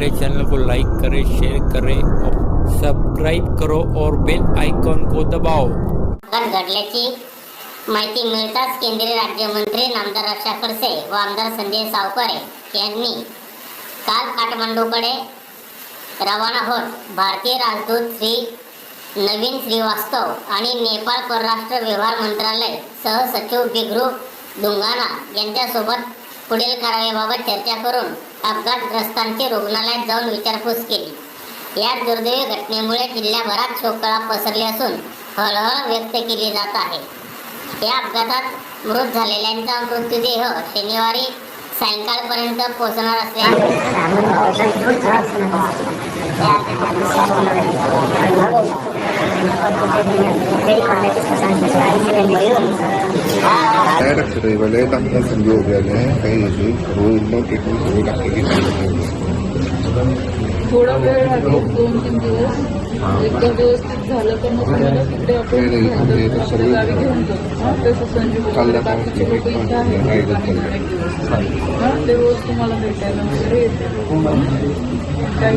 हमारे चैनल को लाइक करें शेयर करें और सब्सक्राइब करो और बेल आइकॉन को दबाओ। घडल्याची माहिती मिळताच केंद्रीय राज्यमंत्री नामदार रक्षा खडसे व आमदार संजय सावकारे यांनी काल काठमांडूकडे रवाना होत भारतीय राजदूत श्री नवीन श्रीवास्तव आणि नेपाळ परराष्ट्र व्यवहार मंत्रालय सहसचिव बिग्रू दुंगाना यांच्यासोबत पुढील कारवाईबाबत चर्चा करून अपघातग्रस्तांची रुग्णालयात जाऊन विचारपूस केली. या दुर्दैवी घटनेमुळे जिल्ह्याभरात शोककळा पसरली असून हळहळ व्यक्त केली जात आहे. या अपघातात मृत झालेल्यांचा मृत्यूदेह शनिवारी सायंकाळपर्यंत पोहोचणार असल्याचे डायरेक्ट रिवलेट हमने संयोग गेले काही अशी रोज न टेकून रोज आपल्याला थोडा वेळ दोन तीन दिवस. एकदम व्यवस्थित रोज तुम्हाला भेटायला वगैरे काही